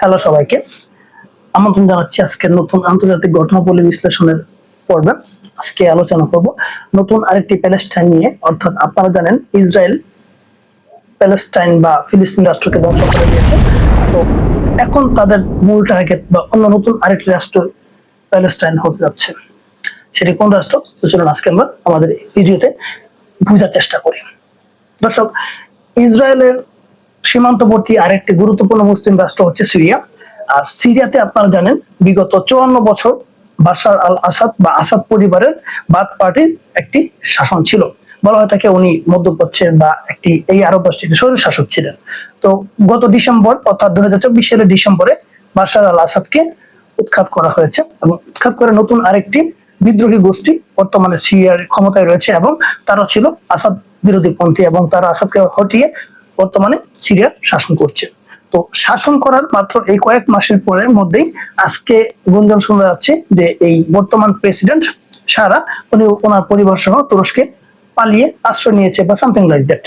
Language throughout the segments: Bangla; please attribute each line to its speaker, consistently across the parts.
Speaker 1: হ্যালো সবাইকে আমন্ত্রণ জানাচ্ছি আজকে নতুন আন্তর্জাতিক ঘটনাবলী বিশ্লেষণের পর্বে আজকে আলোচনা করব নতুন আরেকটি প্যালেস্টাইন নিয়ে অর্থাৎ আপনারা জানেন ইসরায়েল প্যালেস্টাইন বা ফিলিস্তিন রাষ্ট্রকে ধ্বংস করে দিয়েছে তো এখন তাদের মূল টার্গেট বা অন্য নতুন আরেকটি রাষ্ট্র প্যালেস্টাইন হতে যাচ্ছে সেটি কোন রাষ্ট্র তো চলুন আজকে আমরা আমাদের ভিডিওতে বোঝার চেষ্টা করি দর্শক ইসরায়েলের সীমান্তবর্তী আরেকটি গুরুত্বপূর্ণ মুসলিম রাষ্ট্র হচ্ছে সিরিয়া আর সিরিয়াতে আপনারা জানেন বিগত চুয়ান্ন বছর বাসার আল আসাদ বা আসাদ পরিবারের বাদ পার্টির একটি শাসন ছিল বলা হয় তাকে উনি মধ্যপ্রাচ্যের বা একটি এই আরব রাষ্ট্রের শৈল শাসক ছিলেন তো গত ডিসেম্বর অর্থাৎ দু হাজার চব্বিশ সালের ডিসেম্বরে বাসার আল আসাদকে উৎখাত করা হয়েছে এবং উৎখাত করে নতুন আরেকটি বিদ্রোহী গোষ্ঠী বর্তমানে সিরিয়ার ক্ষমতায় রয়েছে এবং তারা ছিল আসাদ বিরোধী পন্থী এবং তারা আসাদকে হটিয়ে বর্তমানে সিরিয়া শাসন করছে তো শাসন করার মাত্র এই কয়েক মাসের পরের মধ্যেই আজকে গুঞ্জন শোনা যাচ্ছে যে এই বর্তমান প্রেসিডেন্ট সারা উনি ওনার পরিবার সহ তুরস্কে পালিয়ে আশ্রয় নিয়েছে বা সামথিং লাইক দ্যাট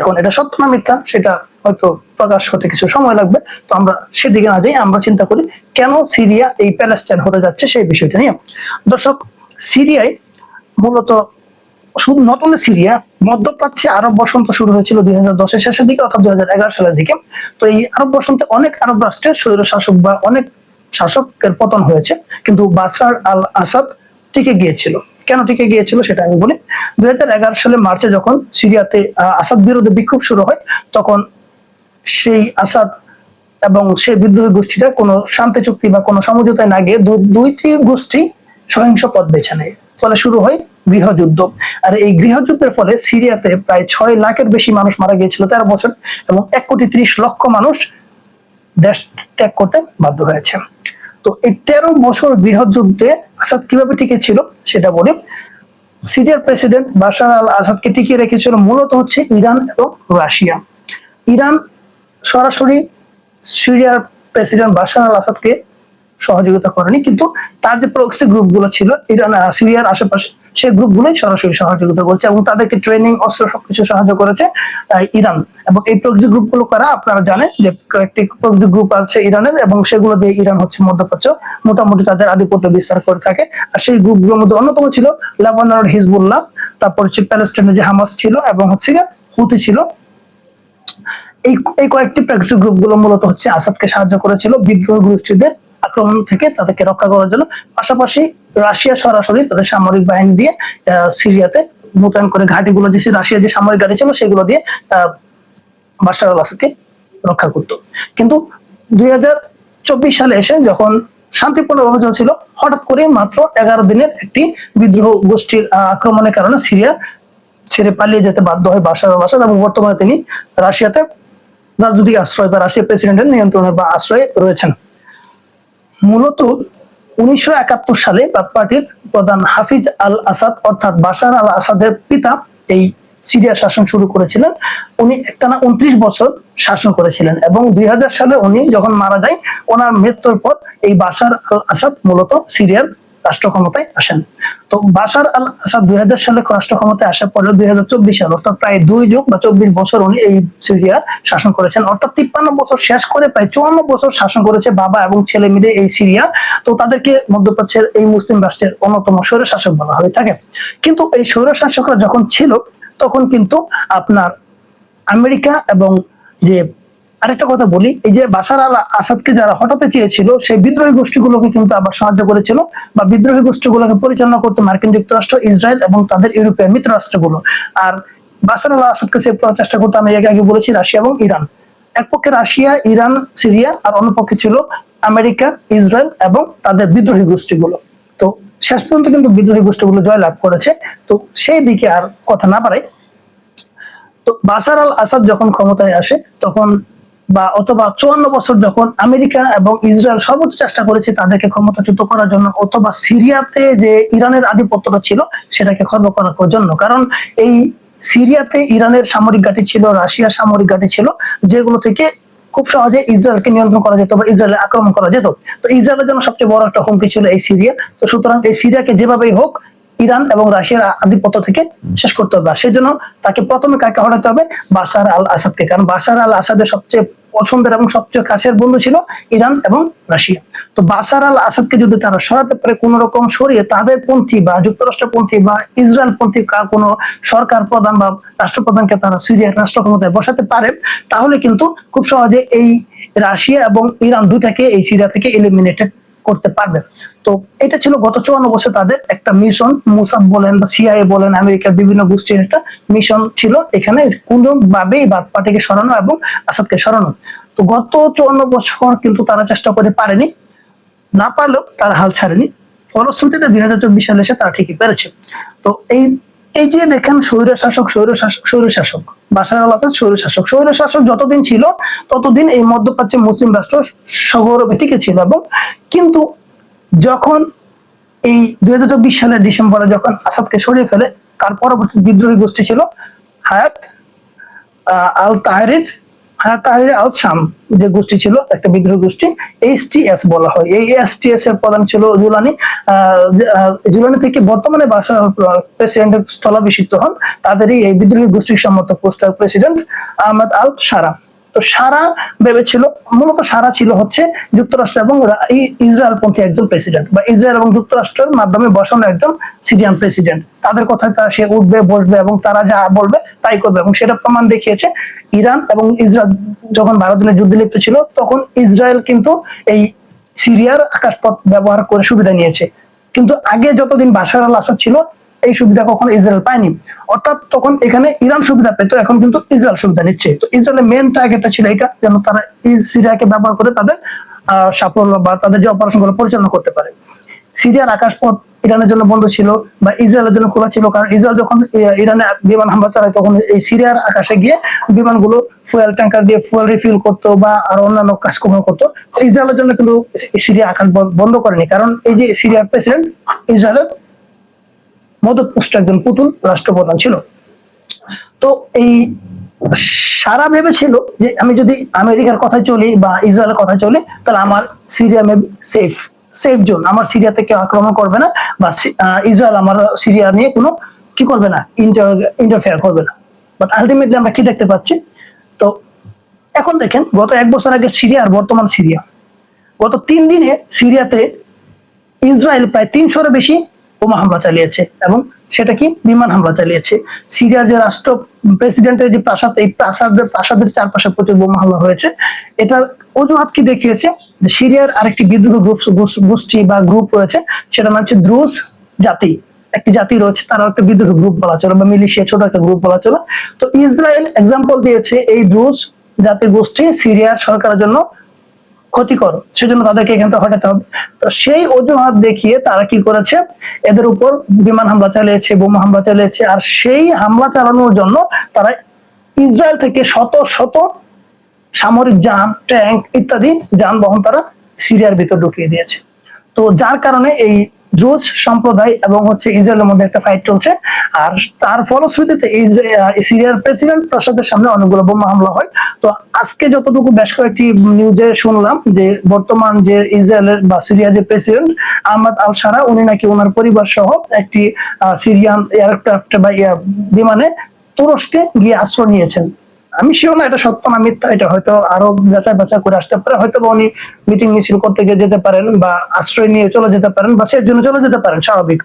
Speaker 1: এখন এটা সত্য না মিথ্যা সেটা হয়তো প্রকাশ হতে কিছু সময় লাগবে তো আমরা সেদিকে না যাই আমরা চিন্তা করি কেন সিরিয়া এই প্যালেস্টাইন হতে যাচ্ছে সেই বিষয়টা নিয়ে দর্শক সিরিয়ায় মূলত শুধু নট অনলি সিরিয়া মধ্যপ্রাচ্যে আরব বসন্ত শুরু হয়েছিল দুই হাজার দশের শেষের দিকে অর্থাৎ দুই সালের দিকে তো এই আরব বসন্তে অনেক আরব রাষ্ট্রের স্বৈর শাসক বা অনেক শাসকের পতন হয়েছে কিন্তু বাসার আল আসাদ টিকে গিয়েছিল কেন টিকে গিয়েছিল সেটা আমি বলি দুই সালে মার্চে যখন সিরিয়াতে আসাদ বিরুদ্ধে বিক্ষোভ শুরু হয় তখন সেই আসাদ এবং সেই বিদ্রোহী গোষ্ঠীটা কোনো শান্তি চুক্তি বা কোনো সমঝোতায় না গিয়ে দুইটি গোষ্ঠী সহিংস পথ বেছে নেয় ফলে শুরু হয় গৃহযুদ্ধ আর এই গৃহযুদ্ধের ফলে সিরিয়াতে প্রায় ছয় লাখের বেশি মানুষ মারা গিয়েছিল তেরো বছর এবং এক কোটি ত্রিশ লক্ষ মানুষ দেশ ত্যাগ করতে বাধ্য হয়েছে তো এই তেরো বছর গৃহযুদ্ধে আসাদ কিভাবে টিকে ছিল সেটা বলি সিরিয়ার প্রেসিডেন্ট বাসার আল আসাদকে টিকিয়ে রেখেছিল মূলত হচ্ছে ইরান এবং রাশিয়া ইরান সরাসরি সিরিয়ার প্রেসিডেন্ট বাসার আল আসাদকে সহযোগিতা করেনি কিন্তু তার যে প্রক্সি গুলো ছিল ইরান আর সিরিয়ার আশেপাশে সেই গ্রুপ গুলোই সরাসরি সহযোগিতা করছে এবং তাদেরকে ট্রেনিং অস্ত্র সবকিছু সাহায্য করেছে ইরান এবং এই প্রক্সি গুলো কারা আপনারা জানেন যে কয়েকটি প্রক্সি গ্রুপ আছে ইরানের এবং সেগুলো দিয়ে ইরান হচ্ছে মধ্যপ্রাচ্য মোটামুটি তাদের আধিপত্য বিস্তার করে থাকে আর সেই গ্রুপ গুলোর মধ্যে অন্যতম ছিল লেবাননের হিজবুল্লাহ তারপর হচ্ছে প্যালেস্টাইনে যে হামাস ছিল এবং হচ্ছে হুতি ছিল এই কয়েকটি প্রাকৃতিক গ্রুপগুলো মূলত হচ্ছে আসাদকে সাহায্য করেছিল বিদ্রোহ গোষ্ঠীদের আক্রমণ থেকে তাদেরকে রক্ষা করার জন্য পাশাপাশি রাশিয়া সরাসরি তাদের সামরিক বাহিনী দিয়ে সিরিয়াতে মোতায়েন করে ঘাটিগুলো যে রাশিয়া যে সামরিক গাড়ি ছিল সেগুলো দিয়ে বাশার আসাদকে রক্ষা করত কিন্তু দুই সালে এসে যখন শান্তিপূর্ণভাবে চলছিল হঠাৎ করে মাত্র এগারো দিনের একটি বিদ্রোহ গোষ্ঠীর আক্রমণের কারণে সিরিয়া ছেড়ে পালিয়ে যেতে বাধ্য হয় বাসার আল আসাদ এবং বর্তমানে তিনি রাশিয়াতে রাজনৈতিক আশ্রয় বা রাশিয়া প্রেসিডেন্টের নিয়ন্ত্রণের বা আশ্রয়ে রয়েছেন মূলত উনিশশো সালে পাক পার্টির প্রধান হাফিজ আল আসাদ অর্থাৎ বাসার আল আসাদের পিতা এই সিরিয়া শাসন শুরু করেছিলেন উনি একটানা উনত্রিশ বছর শাসন করেছিলেন এবং দুই সালে উনি যখন মারা যায় ওনার মৃত্যুর পর এই বাসার আল আসাদ মূলত সিরিয়ার রাষ্ট্র ক্ষমতায় আসেন তো বাসার আল আসাদ দুই সালে রাষ্ট্র ক্ষমতায় আসার পরে দুই হাজার চব্বিশ সাল অর্থাৎ প্রায় দুই যুগ বা চব্বিশ বছর উনি এই সিরিয়ার শাসন করেছেন অর্থাৎ তিপ্পান্ন বছর শেষ করে প্রায় চুয়ান্ন বছর শাসন করেছে বাবা এবং ছেলে মিলে এই সিরিয়া তো তাদেরকে মধ্যপ্রাচ্যের এই মুসলিম রাষ্ট্রের অন্যতম স্বৈর শাসক বলা হয়ে থাকে কিন্তু এই স্বৈর শাসকরা যখন ছিল তখন কিন্তু আপনার আমেরিকা এবং যে আরেকটা কথা বলি এই যে বাসার আল আসাদকে যারা হটাতে চেয়েছিল সেই বিদ্রোহী গোষ্ঠীগুলোকে কিন্তু আবার সাহায্য করেছিল বা বিদ্রোহী গোষ্ঠীগুলোকে পরিচালনা করতো মার্কিন যুক্তরাষ্ট্র ইসরায়েল এবং তাদের ইউরোপীয় মিত্র রাষ্ট্রগুলো আর বাসার আল আসাদকে সেভ করার চেষ্টা করতো আমি আগে বলেছি রাশিয়া এবং ইরান এক পক্ষে রাশিয়া ইরান সিরিয়া আর অন্য পক্ষে ছিল আমেরিকা ইসরায়েল এবং তাদের বিদ্রোহী গোষ্ঠীগুলো তো শেষ পর্যন্ত কিন্তু বিদ্রোহী গোষ্ঠীগুলো জয় লাভ করেছে তো সেই দিকে আর কথা না পারে তো বাসার আল আসাদ যখন ক্ষমতায় আসে তখন বা অথবা চুয়ান্ন বছর যখন আমেরিকা এবং ইসরায়েল সর্বোচ্চ চেষ্টা করেছে তাদেরকে ক্ষমতাচ্যুত করার জন্য অথবা সিরিয়াতে যে ইরানের আধিপত্যটা ছিল সেটাকে খর্ব করার জন্য কারণ এই সিরিয়াতে ইরানের সামরিক ঘাঁটি ছিল রাশিয়ার সামরিক ঘাঁটি ছিল যেগুলো থেকে খুব সহজে ইসরায়েলকে নিয়ন্ত্রণ করা যেত বা ইসরায়েলে আক্রমণ করা যেত তো ইসরায়েলের জন্য সবচেয়ে বড় একটা হুমকি ছিল এই সিরিয়া তো সুতরাং এই সিরিয়াকে যেভাবেই হোক ইরান এবং রাশিয়ার আধিপত্য থেকে শেষ করতে হবে আর সেই জন্য তাকে প্রথমে কাকে হটাতে হবে বাসার আল আসাদকে কারণ বাসার আল আসাদের সবচেয়ে পছন্দের এবং সবচেয়ে কাছের বন্ধু ছিল ইরান এবং রাশিয়া তো বাসার আল আসাদকে যদি তারা সরাতে পারে কোন রকম সরিয়ে তাদের পন্থী বা যুক্তরাষ্ট্রপন্থী বা ইসরায়েল পন্থী কোনো সরকার প্রধান বা রাষ্ট্রপ্রধানকে তারা সিরিয়ার রাষ্ট্র ক্ষমতায় বসাতে পারে তাহলে কিন্তু খুব সহজে এই রাশিয়া এবং ইরান দুইটাকে এই সিরিয়া থেকে এলিমিনেটেড করতে পারবে তো এটা ছিল গত চুয়ান্ন বছর তাদের একটা মিশন মুসাদ বলেন বা সিআইএ বলেন আমেরিকার বিভিন্ন গোষ্ঠীর একটা মিশন ছিল এখানে কোনোভাবেই বাদ পার্টিকে সরানো এবং আসাদকে সরানো তো গত চুয়ান্ন বছর কিন্তু তারা চেষ্টা করে পারেনি না পারলেও তারা হাল ছাড়েনি ফলশ্রুতিতে দুই হাজার চব্বিশ সালে এসে তারা ঠিকই পেরেছে তো এই এই যে দেখেন শৈর শাসক শৈর শাসক শৈর শাসক বাসার আল আসাদ শাসক শৈর শাসক যতদিন ছিল ততদিন এই মধ্যপ্রাচ্যে মুসলিম রাষ্ট্র সগৌরবে টিকে ছিল এবং কিন্তু যখন এই দুই হাজার চব্বিশ সালের ডিসেম্বরে যখন আসাদকে সরিয়ে ফেলে তার পরবর্তী বিদ্রোহী গোষ্ঠী ছিল হায়াত আল তাহারির হায়াত তাহারির আল শাম যে গোষ্ঠী ছিল একটা বিদ্রোহী গোষ্ঠী এইচ টি এস বলা হয় এই এস টি এস এর প্রধান ছিল জুলানি জুলানি থেকে বর্তমানে প্রেসিডেন্টের স্থলাভিষিক্ত হন তাদেরই এই বিদ্রোহী গোষ্ঠীর সম্মত poster president Ahmed al Shara তো সারা ভেবেছিল মূলত সারা ছিল হচ্ছে যুক্তরাষ্ট্র এবং ইসরায়েল ইসরায়েলপন্থী একজন প্রেসিডেন্ট বা ইসরায়েল এবং যুক্তরাষ্ট্রের মাধ্যমে বসানো একজন সিরিয়ান প্রেসিডেন্ট তাদের কথায় তারা সে উঠবে বসবে এবং তারা যা বলবে তাই করবে এবং সেটা প্রমাণ দেখিয়েছে ইরান এবং ইসরায়েল যখন ভারত যুদ্ধে লিপ্ত ছিল তখন ইসরায়েল কিন্তু এই সিরিয়ার আকাশপথ ব্যবহার করে সুবিধা নিয়েছে কিন্তু আগে যতদিন বাসার আল আসাদ ছিল এই সুবিধা কখনো ইসরায়েল পায়নি অর্থাৎ তখন এখানে ইরান সুবিধা পেত এখন কিন্তু ইসরায়েল সুবিধা নিচ্ছে তো ইসরায়েলের মেন টার্গেটটা ছিল এটা যেন তারা সিরিয়াকে ব্যবহার করে তাদের সাফল্য বা তাদের যে অপারেশনগুলো পরিচালনা করতে পারে সিরিয়ার আকাশপথ ইরানের জন্য বন্ধ ছিল বা ইসরায়েলের জন্য খোলা ছিল কারণ ইসরায়েল যখন ইরানে বিমান হামলা চালায় তখন এই সিরিয়ার আকাশে গিয়ে বিমানগুলো ফুয়েল ট্যাঙ্কার দিয়ে ফুয়েল রিফিল করতো বা আর অন্যান্য কাজকর্ম করতো ইসরায়েলের জন্য কিন্তু সিরিয়া আকাশ বন্ধ করেনি কারণ এই যে সিরিয়ার প্রেসিডেন্ট ইসরায়েলের মদতপুষ্ট একজন পুতুল রাষ্ট্রপ্রধান ছিল তো এই সারা ভেবেছিল যে আমি যদি আমেরিকার কথা চলি বা ইসরায়েলের কথা চলি তাহলে আমার সিরিয়া মে সেফ সেফ জোন আমার সিরিয়াতে কেউ আক্রমণ করবে না বা ইসরায়েল আমার সিরিয়া নিয়ে কোনো কি করবে না ইন্টার ইন্টারফেয়ার করবে না বাট আলটিমেটলি আমরা কি দেখতে পাচ্ছি তো এখন দেখেন গত এক বছর আগে সিরিয়া আর বর্তমান সিরিয়া গত তিন দিনে সিরিয়াতে ইসরায়েল প্রায় তিনশোর বেশি বোমা হামলা চালিয়েছে এবং সেটা কি বিমান হামলা চালিয়েছে সিরিয়ার যে রাষ্ট্র প্রেসিডেন্টের যে প্রাসাদ এই প্রাসাদের প্রাসাদের চারপাশে প্রচুর বোমা হামলা হয়েছে এটার অজুহাত কি দেখিয়েছে সিরিয়ার আরেকটি বিদ্রোহ গ্রুপ গোষ্ঠী বা গ্রুপ রয়েছে সেটা নাম হচ্ছে দ্রুজ জাতি একটি জাতি রয়েছে তারা একটা বিদ্রোহ গ্রুপ বলা চলো বা মিলিশিয়া ছোট একটা গ্রুপ বলা চলো তো ইসরায়েল এক্সাম্পল দিয়েছে এই দ্রুজ জাতি গোষ্ঠী সিরিয়ার সরকারের জন্য ক্ষতিকর সেজন্য তাদেরকে এখান থেকে হটাতে হবে তো সেই অজুহাত দেখিয়ে তারা কি করেছে এদের উপর বিমান হামলা চালিয়েছে বোমা হামলা চালিয়েছে আর সেই হামলা চালানোর জন্য তারা ইসরায়েল থেকে শত শত সামরিক যান ট্যাঙ্ক ইত্যাদি যানবাহন তারা সিরিয়ার ভিতর ঢুকিয়ে দিয়েছে তো যার কারণে এই জুজ সম্প্রদায় এবং হচ্ছে ইসরায়েলের মধ্যে একটা ফাইট চলছে আর তার ফলশ্রুতিতে এই যে সিরিয়ার প্রেসিডেন্ট প্রাসাদের সামনে অনেকগুলো বোমা হামলা হয় তো আজকে যতটুকু বেশ কয়েকটি নিউজে শুনলাম যে বর্তমান যে ইসরায়েলের বা সিরিয়ার যে প্রেসিডেন্ট আহমদ আল সারা উনি নাকি ওনার পরিবার সহ একটি সিরিয়ান এয়ারক্রাফট বা বিমানে তুরস্কে গিয়ে আশ্রয় নিয়েছেন আমি শিও না এটা সত্য না মিথ্যা এটা হয়তো আরো বেচা বেচা করে আসতে পারে হয়তো বা উনি মিটিং মিছিল করতে গিয়ে যেতে পারেন বা আশ্রয় নিয়ে চলে যেতে পারেন বা সেজন্য চলে যেতে পারেন স্বাভাবিক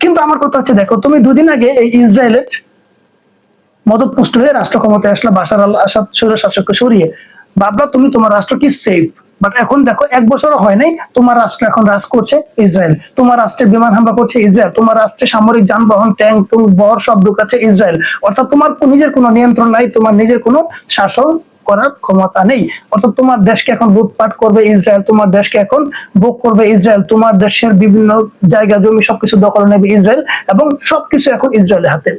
Speaker 1: কিন্তু আমার কথা হচ্ছে দেখো তুমি দুদিন আগে এই ইসরায়েলের মদতপুষ্ট হয়ে রাষ্ট্র ক্ষমতায় আসলে বাসার আল আসাদ সুরের শাসককে সরিয়ে বাবা তুমি তোমার রাষ্ট্র কি সেফ বাট এখন দেখো এক বছরও হয় নাই তোমার রাষ্ট্র এখন রাজ করছে ইসরায়েল তোমার রাষ্ট্রে বিমান হামলা করছে ইসরায়েল তোমার রাষ্ট্রে সামরিক যানবাহন ট্যাঙ্ক বহর সব ঢুকাচ্ছে ইসরায়েল অর্থাৎ তোমার নিজের কোনো নিয়ন্ত্রণ নাই তোমার নিজের কোনো শাসন করার ক্ষমতা নেই অর্থাৎ তোমার দেশকে এখন লুটপাট করবে ইসরায়েল তোমার দেশকে এখন ভোগ করবে ইসরায়েল তোমার দেশের বিভিন্ন জায়গা জমি সবকিছু দখল নেবে ইসরায়েল এবং সবকিছু এখন ইসরায়েলের হাতে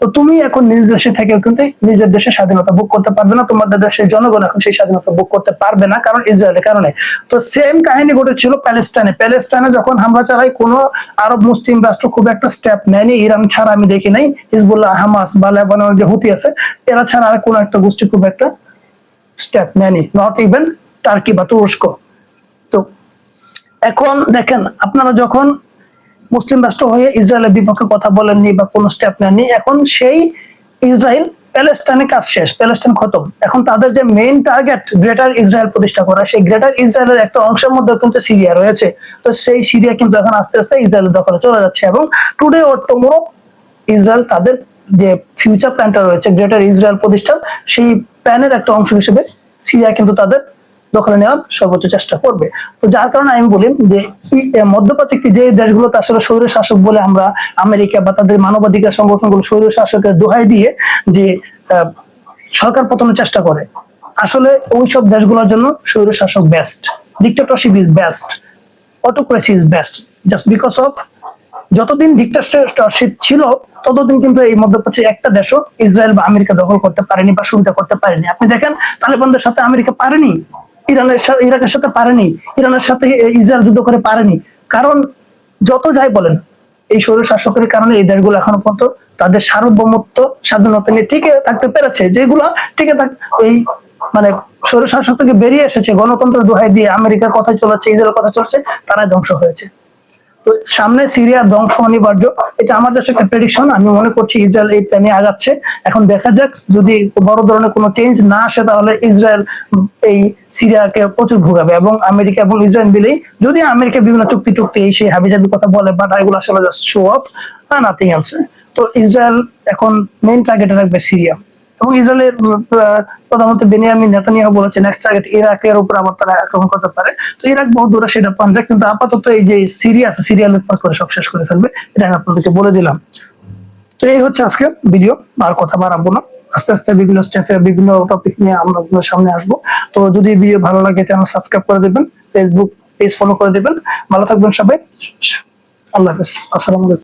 Speaker 1: তো তুমি এখন নিজ দেশে থেকে কিন্তু নিজের দেশে স্বাধীনতা ভোগ করতে পারবে না তোমাদের দেশের জনগণ এখন সেই স্বাধীনতা ভোগ করতে পারবে না কারণ ইসরায়েলের কারণে তো সেম কাহিনী ঘটেছিল প্যালেস্টাইনে প্যালেস্টাইনে যখন হামলা চালাই কোনো আরব মুসলিম রাষ্ট্র খুব একটা স্টেপ নেয়নি ইরান ছাড়া আমি দেখি নাই হিজবুল্লাহ হামাস বা লেবাননের যে হুতি আছে এরা ছাড়া আর কোনো একটা গোষ্ঠী খুব একটা স্টেপ নেয়নি নট ইভেন টার্কি বা তুরস্ক তো এখন দেখেন আপনারা যখন মুসলিম রাষ্ট্র হয়ে ইসরায়েলের বিপক্ষে কথা বলেননি বা কোনো স্টেপ নেননি এখন সেই ইসরায়েল প্যালেস্টাইনে কাজ শেষ প্যালেস্টাইন খতম এখন তাদের যে মেইন টার্গেট গ্রেটার ইসরায়েল প্রতিষ্ঠা করা সেই গ্রেটার ইসরায়েলের একটা অংশের মধ্যে কিন্তু সিরিয়া রয়েছে তো সেই সিরিয়া কিন্তু এখন আস্তে আস্তে ইসরায়েলের দখলে চলে যাচ্ছে এবং টুডে ও টুমোরো ইসরায়েল তাদের যে ফিউচার প্ল্যানটা রয়েছে গ্রেটার ইসরায়েল প্রতিষ্ঠান সেই প্ল্যানের একটা অংশ হিসেবে সিরিয়া কিন্তু তাদের দখলে নেওয়ার সর্বোচ্চ চেষ্টা করবে তো যার কারণে আমি বলি যে মধ্যপ্রাচ্যকে যে দেশগুলোতে আসলে স্বৈর শাসক বলে আমরা আমেরিকা বা তাদের মানবাধিকার সংগঠনগুলো স্বৈর শাসকের দোহাই দিয়ে যে সরকার পতনের চেষ্টা করে আসলে ওই সব দেশগুলোর জন্য স্বৈর শাসক best dictatorship is best autocracy is best just because of যতদিন ডিক্টেটরশিপ ছিল ততদিন কিন্তু এই মধ্যপ্রাচ্যে একটা দেশও ইসরায়েল বা আমেরিকা দখল করতে পারেনি বা সুবিধা করতে পারেনি আপনি দেখেন তালেবানদের সাথে আমেরিকা পারেনি ইরানের সাথে ইরাকের সাথে পারেনি ইরানের সাথে ইসরায়েল যুদ্ধ করে পারেনি কারণ যত যাই বলেন এই স্বৈর শাসকের কারণে এই দেশগুলো এখন পর্যন্ত তাদের সার্বভৌমত্ব স্বাধীনতা নিয়ে টিকে থাকতে পেরেছে যেগুলো টিকে থাক এই মানে স্বৈর শাসক থেকে বেরিয়ে এসেছে গণতন্ত্র দোহাই দিয়ে আমেরিকার কথা চলেছে ইসরায়েলের কথা চলছে তারাই ধ্বংস হয়েছে তো সামনে সিরিয়ার ধ্বংস অনিবার্য এটা আমার দেশে একটা প্রেডিকশন আমি মনে করছি ইসরায়েল এই প্ল্যানে আগাচ্ছে এখন দেখা যাক যদি বড় ধরনের কোনো চেঞ্জ না আসে তাহলে ইসরায়েল এই সিরিয়াকে প্রচুর ভুগাবে এবং আমেরিকা এবং ইসরায়েল মিলেই যদি আমেরিকা বিভিন্ন চুক্তি টুক্তি এই সেই হাবিজাবি কথা বলে বাট এগুলো আসলে জাস্ট শো অফ আর নাথিং এলস তো ইসরায়েল এখন মেইন টার্গেটে রাখবে সিরিয়া এবং ইসরায়েলের প্রধানমন্ত্রী বেনিয়ামিন নেতানিয়াহু বলেছেন নেক্সট টার্গেট এর উপর আবার তারা আক্রমণ করতে পারে তো ইরাক বহু দূরে সেটা যায় কিন্তু আপাতত এই যে সিরিয়া আছে সিরিয়া লুটপাট করে সব শেষ করে ফেলবে এটা আমি আপনাদেরকে বলে দিলাম তো এই হচ্ছে আজকে ভিডিও আর কথা বাড়াবো না আস্তে আস্তে বিভিন্ন স্টেপে বিভিন্ন টপিক নিয়ে আমরা সামনে আসবো তো যদি ভিডিও ভালো লাগে চ্যানেল সাবস্ক্রাইব করে দেবেন ফেসবুক পেজ ফলো করে দেবেন ভালো থাকবেন সবাই আল্লাহ হাফেজ আসসালামু আলাইকুম